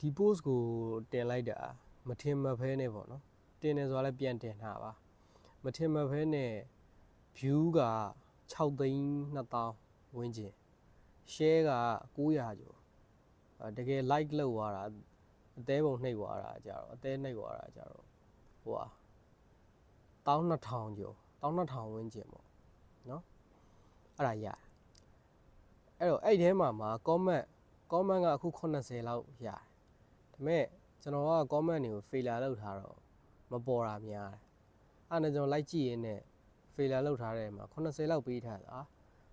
ဒီ post ကိုတင်လိုက်တာမထင်မှတ်ဖဲနဲ့ပေါ့နော်တင်တယ်ဆိုတာလည်းပြန်တင်တာပါမထင်မှတ်ဖဲနဲ့ view က6သိန်း2000ဝန်းကျင် share က900ကျော်အဲတကယ် like လောက်သွားတာအသေးပုံနှိပ်သွားတာကြတော့အသေးနှိပ်သွားတာကြတော့ဟိုဟာ12000ကျော်12000ဝန်းကျင်ပေါ့နော်အဲ့ဒါရတယ်အဲ့တော့အဲ့ဒီထဲမှာမှာ comment comment ကအခု80လောက်ရတယ် ဒါပေမဲ့ကျွန်တော်က comment တွေကို failure လောက်ထားတော့မပေါ်တာများတယ်အဲ့ဒါနဲ့ကျွန်တော် like ကြည့်ရင်းနဲ့ failure လောက်ထားတဲ့မှာ80လောက်ပေးထားတာ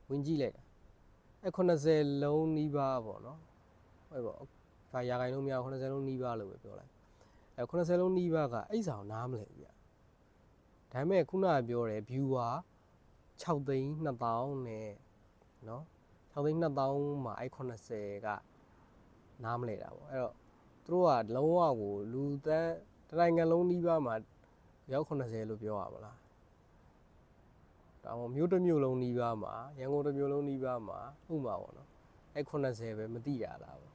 ဝင်ကြည့်လိုက်တာအဲ့80လုံးနီးပါးပေါ့နော်ဟုတ်ပေါ့ဒါရာခိုင်နှုန်းများ80လုံးနီးပါးလို့ပဲပြောလိုက်အဲ့80လုံးနီးပါးကအဲ့ဆောင်နားမလဲဘူးဗျဒါပေမဲ့ခုနကပြောတယ် viewer 6သိန်း2000နဲ့နော်6သိန်း2000မှာအဲ့80ကနားမလဲတာပေါ့အဲ့တော့ သူတို့ကလုံးဝကိုလူသန်းတစ်နိုင်ငံလုံးနီးပါးမှာရောက်80လို့ပြောရမလားဒါမှမဟုတ်မြို့တစ်မြို့လုံးနီးပါးမှာရန်ကုန်တစ်မြို့လုံးနီးပါးမှာဥပမာပေါ့နော်အဲ80ပဲမတိရလားပေါ့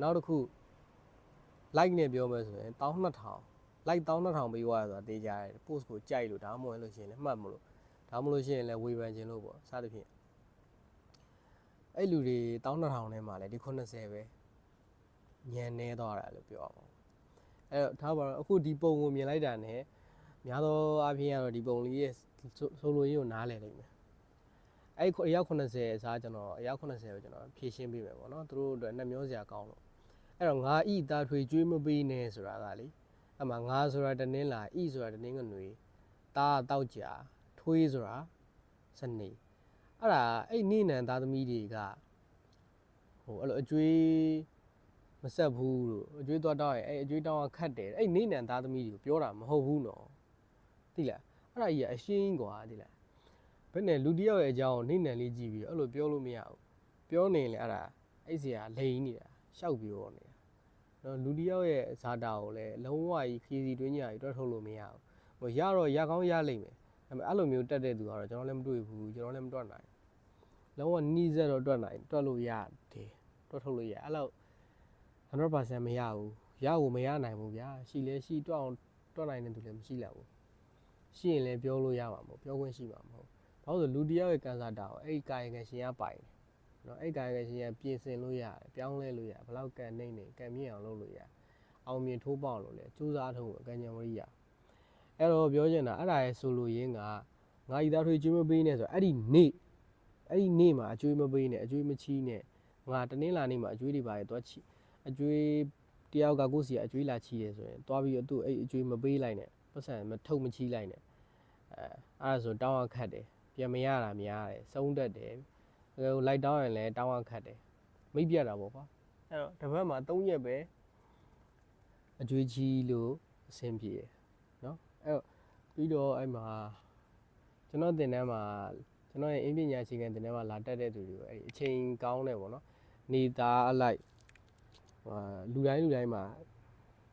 နောက်တစ်ခု like နဲ့ပြောမယ်ဆိုရင်12000 like 12000ပေးသွားရဆိုတာတေးကြတယ် post ကိုကြိုက်လို့ဒါမှမဟုတ်လို့ရှိရင်လည်းမှတ်မလို့ဒါမှမဟုတ်လို့ရှိရင်လည်းဝေဖန်ခြင်းလို့ပေါ့စသဖြင့်အဲ့လူတွေ12000ထဲမှာလည်းဒီ80ပဲ ညံနေသွားတာလို့ပြောအောင်အဲ့တော့ထားပါတော့အခုဒီပုံကိုမြင်လိုက်တာ ਨੇ များသောအားဖြင့်ကတော့ဒီပုံလေးရဲ့ဆိုဆိုလိုရင်းကိုနားလည်နိုင်မယ်အဲ့ဒီအယောက်80အစားကျွန်တော်အယောက်80ကိုကျွန်တော်ဖြည့်ရှင်းပေးမယ်ပေါ့နော်သူတို့အတွက်နှမျောစရာကောင်းလို့အဲ့တော့ငါဤတာထွေကျွေးမပေးနဲ့ဆိုတာကလေအမှငါဆိုတာတနင်းလာဤဆိုတာတနင်းကနွေတာတောက်ကြာထွေးဆိုတာစနေအဲ့ဒါအဲ့နိနန်သားသမီးတွေကဟိုအဲ့လိုအကျွေး မဆက်ဘူးလို့အကျွေးတော့တောက်ရင်အဲ့အကျွေးတောင်းကခတ်တယ်အဲ့နိနန်သားသမီးတွေကိုပြောတာမဟုတ်ဘူးနော်သိလားအဲ့ဒါကြီးကအရှင်းကွာသိလားဘယ်နဲ့လူတစ်ယောက်ရဲ့အကြောင်းကိုနေနံလေးကြည့်ပြီးတော့အဲ့လိုပြောလို့မရဘူးပြောနေရင်လေအဲ့ဒါအဲ့စီကလိန်နေတာရှောက်ပြောနေတာနော်လူတစ်ယောက်ရဲ့ဇာတာကိုလည်းလုံးဝကြီးခီးစီတွင်းညာကြီးတွက်ထုတ်လို့မရဘူးဟိုရတော့ရကောင်းရလိမ့်မယ်ဒါပေမဲ့အဲ့လိုမျိုးတက်တဲ့သူကတော့ကျွန်တော်လည်းမတွေ့ဘူးကျွန်တော်လည်းမတွက်နိုင်လုံးဝနီးစက်တော့တွက်နိုင်တွက်လို့ရတယ်တွက်ထုတ်လို့ရအဲ့လောက် 100%မရဘူးရဖို့မရနိုင်ဘူးဗျာရှိလဲရှိတွက်အောင်တွက်နိုင်တဲ့သူလည်းမရှိလောက်ဘူးရှိရင်လည်းပြောလို့ရမှာမဟုတ်ပြောခွင့်ရှိမှာမဟုတ်ဘာလို့လဲဆိုလူတစ်ယောက်ရဲ့ကန်စာတာကိုအဲ့ဒီကာယကံရှင်ကပိုင်တယ်နော်အဲ့ဒီကာယကံရှင်ကပြင်ဆင်လို့ရတယ်ပြောင်းလဲလို့ရတယ်ဘယ်လောက်ကန်နေနေကန်မြင့်အောင်လုပ်လို့ရအောင်မြင်ထိုးပေါက်လို့လေစူးစမ်းထုံးအကံဉာဏ်ဝရိယအဲ့တော့ပြောချင်တာအဲ့ဒါရဲ့ဆိုလိုရင်းကငါဤသားထွေကျွေးမပေးနဲ့ဆိုအဲ့ဒီနေ့အဲ့ဒီနေ့မှာအကျွေးမပေးနဲ့အကျွေးမချီးနဲ့ငါတနင်္လာနေ့မှာအကျွေးတွေပါရသွားချီ အကျွေးတယောက်ကကိုယ့်စီကအကျွေးလာချီတယ်ဆိုရင်သွားပြီးတော့သူ့အဲ့အကျွေးမပေးလိုက်နဲ့ပတ်စံမထုတ်မချီးလိုက်နဲ့အဲအဲ့ဒါဆိုတောင်းရခတ်တယ်ပြန်မရတာများတယ်စုံးတက်တယ်ဟိုလိုက်တောင်းရင်လည်းတောင်းရခတ်တယ်မိတ်ပြတ်တာပေါ့ကွာအဲ့တော့တစ်ပတ်မှာ3ရက်ပဲအကျွေးကြီးလို့အဆင်ပြေတယ်နော်အဲ့တော့ပြီးတော့အဲ့မှာကျွန်တော်တင်တန်းမှာကျွန်တော်ရဲ့အင်းပညာအခြေခံတင်တန်းမှာလာတက်တဲ့သူတွေကိုအဲ့ဒီအချိန်ကောင်းတယ်ပေါ့နော်နေသားအလိုက်ဟာ လူတိုင်းလူတိုင်းမှာ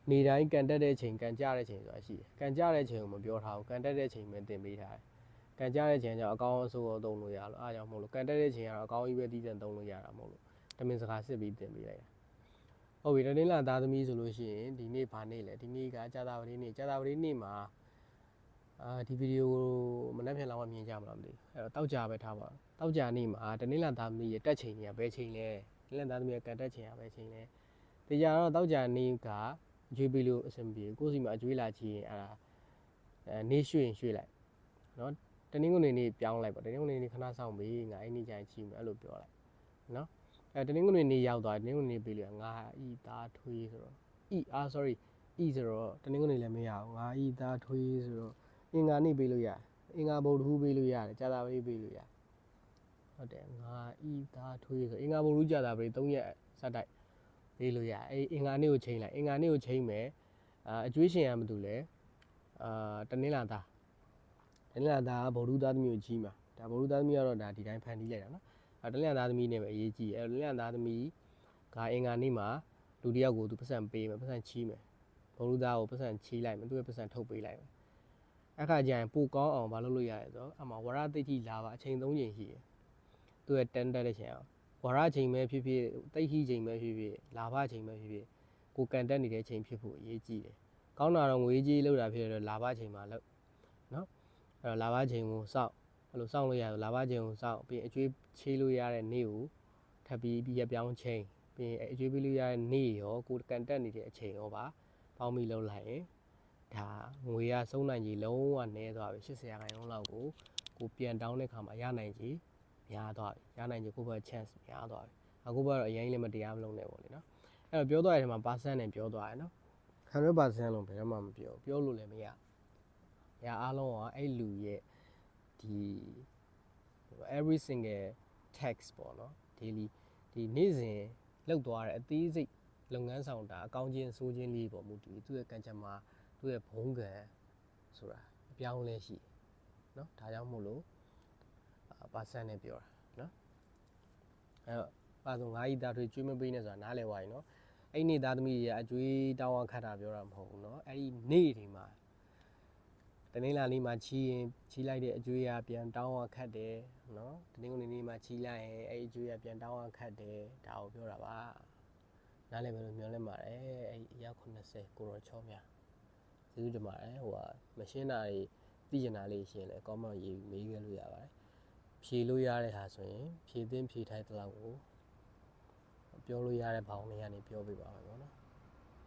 နေတိုင်းကန်တက်တဲ့အချိန်ကန်ကြတဲ့အချိန်ဆိုတာရှိတယ်။ကန်ကြတဲ့အချိန်ကိုမပြောထားဘူး။ကန်တက်တဲ့အချိန်ပဲတင်ပေးထားတယ်။ကန်ကြတဲ့အချိန်ကျတော့အကောင်းအဆိုးကိုသုံးလို့ရလို့အားကြောင့်မဟုတ်လို့ကန်တက်တဲ့အချိန်ကတော့အကောင်းကြီးပဲတည်တံသုံးလို့ရတာမဟုတ်လို့တမင်စကားစစ်ပြီးတင်ပေးလိုက်တာ။ဟုတ်ပြီတနင်္လာသားသမီးဆိုလို့ရှိရင်ဒီနေ့ဘာနေ့လဲဒီနေ့ကကြာတာပတိနေ့ကြာတာပတိနေ့မှာအာဒီဗီဒီယိုကိုမနေ့ပြန်လောက်မှမြင်ကြမလားမသိဘူး။အဲ့တော့တောက်ကြပဲထားပါတော့။တောက်ကြနေ့မှာတနင်္လာသားသမီးရဲ့တက်ချိန်ကြီးကဘယ်ချိန်လဲ။တနင်္လာသားသမီးရဲ့ကန်တက်ချိန်ကဘယ်ချိန်လဲ။ ဒီကြတော့တောက်ကြနေ့ကအကျွေးပေးလို့အဆင်ပြေကိုယ့်စီမှာအကျွေးလာချီရင်အဲ့ဒါအဲနေရွှေ့ရင်ရွှေ့လိုက်နော်တနင်္ဂနွေနေ့ပြောင်းလိုက်ပါတနင်္ဂနွေနေ့ခဏဆောင်ပြီးငါအဲ့နေ့ကျရင်ချီမယ်အဲ့လိုပြောလိုက်နော်အဲတနင်္ဂနွေနေ့ရောက်သွားတနင်္ဂနွေနေ့ပေးလို့ငါဤသားထွေးဆိုတော့ဤအာ sorry ဤဆိုတော့တနင်္ဂနွေလည်းမရဘူးငါဤသားထွေးဆိုတော့အင်္ဂါနေ့ပေးလို့ရတယ်အင်္ဂါဘုံတစ်ခုပေးလို့ရတယ်ကြာတာပလေးပေးလို့ရတယ်ဟုတ်တယ်ငါဤသားထွေးဆိုအင်္ဂါဘုံလူကြာတာပလေး၃ရက်စက်တိုက် ပေးလို့ရအဲ့အင်္ဂါနေ့ကိုချိန်လိုက်အင်္ဂါနေ့ကိုချိန်မယ်အာအကျွေးရှင်ရမတူလဲအာတနင်္လာသားတနင်္လာသားကဗုဒ္ဓသားသမီးကိုကြီးမှာဒါဗုဒ္ဓသားသမီးကတော့ဒါဒီတိုင်းဖန်တီးလိုက်တာနော်အဲတနင်္လာသားသမီးနဲ့ပဲအရေးကြီးအဲ့တနင်္လာသားသမီးကအင်္ဂါနေ့မှာလူတစ်ယောက်ကိုသူပတ်စံပေးမယ်ပတ်စံချီးမယ်ဗုဒ္ဓသားကိုပတ်စံချီးလိုက်မယ်သူရဲ့ပတ်စံထုတ်ပေးလိုက်မယ်အခါကျရင်ပိုကောင်းအောင်မလုပ်လို့ရရဲဆိုတော့အမှဝရသိတိလာပါအချိန်၃ချိန်ရှိတယ်သူရဲ့တန်တက်တဲ့ချိန်အောင် ဝါရချိန်ပဲဖြစ်ဖြစ်တိတ်ဟိချိန်ပဲဖြစ်ဖြစ်လာဘချိန်ပဲဖြစ်ဖြစ်ကိုကန်တက်နေတဲ့အချိန်ဖြစ်ဖို့အရေးကြီးတယ်ကောင်းတာတော့ငွေကြီးလောက်တာဖြစ်ရတော့လာဘချိန်မှာလောက်နော်အဲ့တော့လာဘချိန်ကိုစောင့်အဲ့လိုစောင့်လို့ရတော့လာဘချိန်ကိုစောင့်ပြီးရင်အကျွေးချေးလို့ရတဲ့နေ့ကိုထပ်ပြီးပြီးရပြောင်းချိန်ပြီးရင်အကျွေးပေးလို့ရတဲ့နေ့ရောကိုကန်တက်နေတဲ့အချိန်ရောပါပေါင်းပြီးလောက်လိုက်ရင်ဒါငွေရဆုံးနိုင်ကြီးလုံးဝနည်းသွားပြီ80ရာခိုင်နှုန်းလောက်ကိုကိုပြန်တောင်းတဲ့ခါမှာရနိုင်ကြီး များသွားပြီရနိုင်ကြီးကိုယ့်ဘက် chance များသွားပြီအခုဘက်တော့အရင်လည်းမတရားမလုံးနဲ့ပေါ့လေနော်အဲ့တော့ပြောသွားတဲ့အချိန်မှာ percent နဲ့ပြောသွားရယ်နော်100%လုံးဘယ်တော့မှမပြောပြောလို့လည်းမရ။ညာအားလုံးကအဲ့လူရဲ့ဒီ every single text ပေါ့နော် daily ဒီနေ့စဉ်လောက်သွားတဲ့အသေးစိတ်လုပ်ငန်းဆောင်တာအကောင်းချင်းဆိုးချင်းလေးပေါ့မူတည်ပြီးသူ့ရဲ့ကံကြမ္မာသူ့ရဲ့ဘုံကံဆိုတာအပြောင်းလဲရှိတယ်နော်ဒါကြောင့်မို့လို့အာ percent နဲ့ပြောတာနော်အဲ့တော့ပါဆိုငါးဤသားတွေကျွေးမပေးနဲ့ဆိုတာနားလည်သွားပြီနော်အဲ့ဒီနေ့သားသမီးတွေကအကျွေးတောင်းအောင်ခတ်တာပြောတာမဟုတ်ဘူးနော်အဲ့ဒီနေ့တွေမှာတနင်္လာနေ့မှာချီးရင်ချီးလိုက်တဲ့အကျွေးကပြန်တောင်းအောင်ခတ်တယ်နော်တနင်္ဂနွေနေ့မှာချီးလိုက်ရင်အဲ့ဒီအကျွေးကပြန်တောင်းအောင်ခတ်တယ်ဒါကိုပြောတာပါနားလည်မယ်လို့မျှော်လင့်ပါတယ်အဲ့ဒီအယောက်80ကိုရောချောများကျေးဇူးတင်ပါတယ်ဟိုကမရှင်းတာတွေသိကျင်တာလေးရှင်းလဲ comment ရေးမေးခဲ့လို့ရပါတယ် ဖြေလို့ရတဲ့ဟာဆိုရင်ဖြေသင့်ဖြေထိုက်တဲ့လောက်ကိုပြောလို့ရတဲ့ဘောင်တွေကနေပြောပြပါမယ်ပေါ့နော်